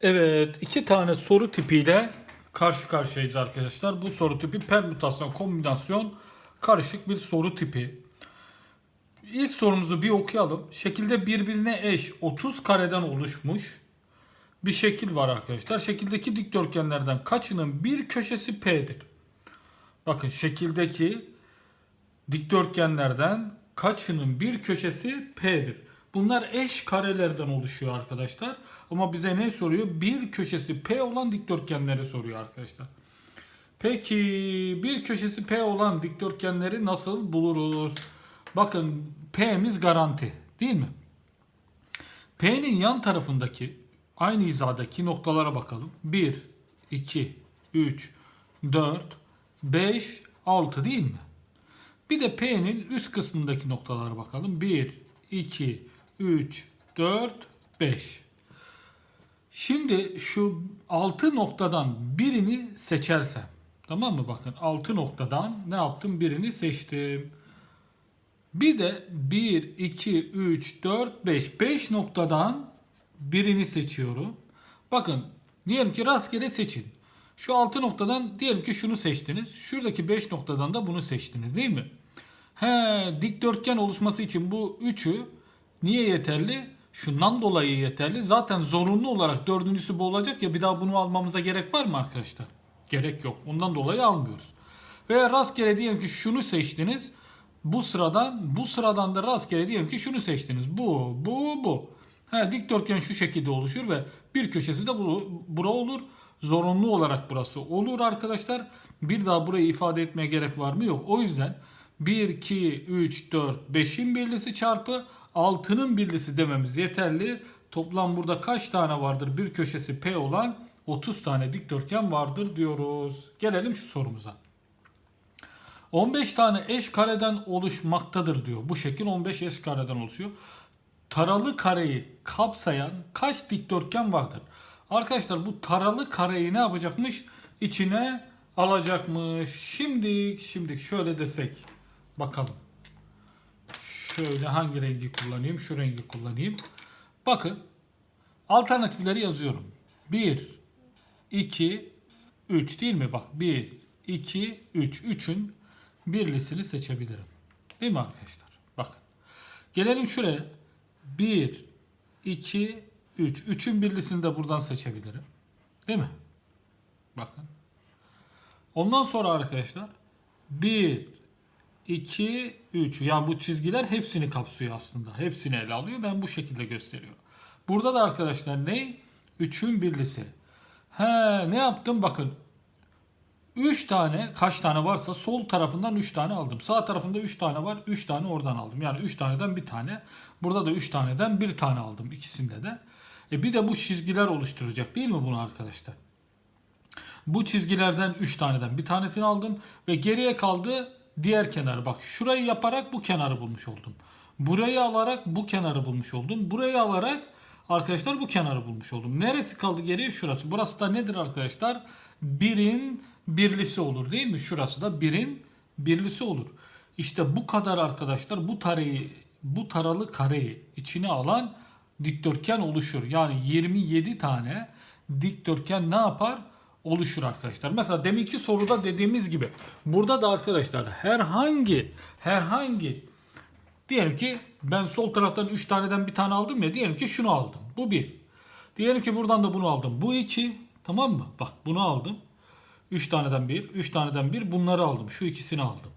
Evet, iki tane soru tipiyle karşı karşıyayız arkadaşlar. Bu soru tipi permütasyon, kombinasyon, karışık bir soru tipi. İlk sorumuzu bir okuyalım. Şekilde birbirine eş 30 kareden oluşmuş bir şekil var arkadaşlar. Şekildeki dikdörtgenlerden kaçının bir köşesi P'dir? Bakın şekildeki dikdörtgenlerden kaçının bir köşesi P'dir. Bunlar eş karelerden oluşuyor arkadaşlar. Ama bize ne soruyor? Bir köşesi P olan dikdörtgenleri soruyor arkadaşlar. Peki bir köşesi P olan dikdörtgenleri nasıl buluruz? Bakın P'miz garanti değil mi? P'nin yan tarafındaki aynı hizadaki noktalara bakalım. 1, 2, 3, 4, 5, 6 değil mi? Bir de P'nin üst kısmındaki noktalara bakalım. 1, 2, 3, 4, 5. Şimdi şu 6 noktadan birini seçersem. Tamam mı? Bakın 6 noktadan ne yaptım? Birini seçtim. Bir de 1, 2, 3, 4, 5. 5 noktadan birini seçiyorum. Bakın diyelim ki rastgele seçin. Şu 6 noktadan diyelim ki şunu seçtiniz. Şuradaki 5 noktadan da bunu seçtiniz değil mi? He, dikdörtgen oluşması için bu üçü niye yeterli? Şundan dolayı yeterli. Zaten zorunlu olarak dördüncüsü bu olacak ya bir daha bunu almamıza gerek var mı arkadaşlar? Gerek yok. Ondan dolayı almıyoruz. Veya rastgele diyelim ki şunu seçtiniz. Bu sıradan bu sıradan da rastgele diyelim ki şunu seçtiniz. Bu, bu, bu. He, dikdörtgen şu şekilde oluşur ve bir köşesi de bu, bura olur. Zorunlu olarak burası olur arkadaşlar. Bir daha burayı ifade etmeye gerek var mı? Yok. O yüzden 1, 2, 3, 4, 5'in birlisi çarpı 6'nın birlisi dememiz yeterli. Toplam burada kaç tane vardır? Bir köşesi P olan 30 tane dikdörtgen vardır diyoruz. Gelelim şu sorumuza. 15 tane eş kareden oluşmaktadır diyor. Bu şekil 15 eş kareden oluşuyor. Taralı kareyi kapsayan kaç dikdörtgen vardır? Arkadaşlar bu taralı kareyi ne yapacakmış? İçine alacakmış. Şimdi şimdi şöyle desek bakalım. Şöyle hangi rengi kullanayım? Şu rengi kullanayım. Bakın alternatifleri yazıyorum. 1 2 3 değil mi? Bak 1 2 3 3'ün birlisini seçebilirim. Değil mi arkadaşlar? Bakın. Gelelim şuraya. 1 2 3. 3'ün birlisini de buradan seçebilirim. Değil mi? Bakın. Ondan sonra arkadaşlar 1 2 3. Yani bu çizgiler hepsini kapsıyor aslında. Hepsini ele alıyor. Ben bu şekilde gösteriyorum. Burada da arkadaşlar ne? 3'ün birlisi. He ne yaptım? Bakın 3 tane kaç tane varsa sol tarafından 3 tane aldım. Sağ tarafında 3 tane var. 3 tane oradan aldım. Yani 3 taneden bir tane. Burada da 3 taneden bir tane aldım ikisinde de. E bir de bu çizgiler oluşturacak değil mi bunu arkadaşlar? Bu çizgilerden 3 taneden bir tanesini aldım ve geriye kaldı diğer kenar. Bak şurayı yaparak bu kenarı bulmuş oldum. Burayı alarak bu kenarı bulmuş oldum. Burayı alarak arkadaşlar bu kenarı bulmuş oldum. Neresi kaldı geriye? Şurası. Burası da nedir arkadaşlar? Birin birlisi olur değil mi? Şurası da birin birlisi olur. İşte bu kadar arkadaşlar bu tareyi bu taralı kareyi içine alan dikdörtgen oluşur. Yani 27 tane dikdörtgen ne yapar? Oluşur arkadaşlar. Mesela deminki soruda dediğimiz gibi burada da arkadaşlar herhangi herhangi diyelim ki ben sol taraftan 3 taneden bir tane aldım ya diyelim ki şunu aldım. Bu bir. Diyelim ki buradan da bunu aldım. Bu iki. Tamam mı? Bak bunu aldım. 3 taneden bir, 3 taneden bir bunları aldım. Şu ikisini aldım.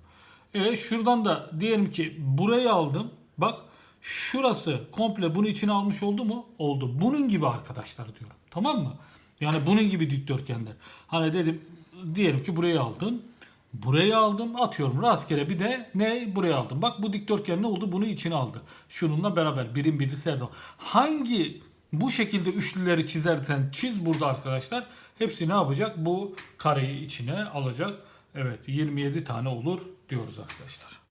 E şuradan da diyelim ki burayı aldım. Bak şurası komple bunu içine almış oldu mu? Oldu. Bunun gibi arkadaşlar diyorum. Tamam mı? Yani bunun gibi dikdörtgenler. Hani dedim diyelim ki burayı aldın. Burayı aldım atıyorum rastgele bir de ne buraya aldım. Bak bu dikdörtgen ne oldu? Bunu içine aldı. Şununla beraber birim birlisi her zaman. Hangi bu şekilde üçlüleri çizersen çiz burada arkadaşlar. Hepsi ne yapacak? Bu kareyi içine alacak. Evet 27 tane olur diyoruz arkadaşlar.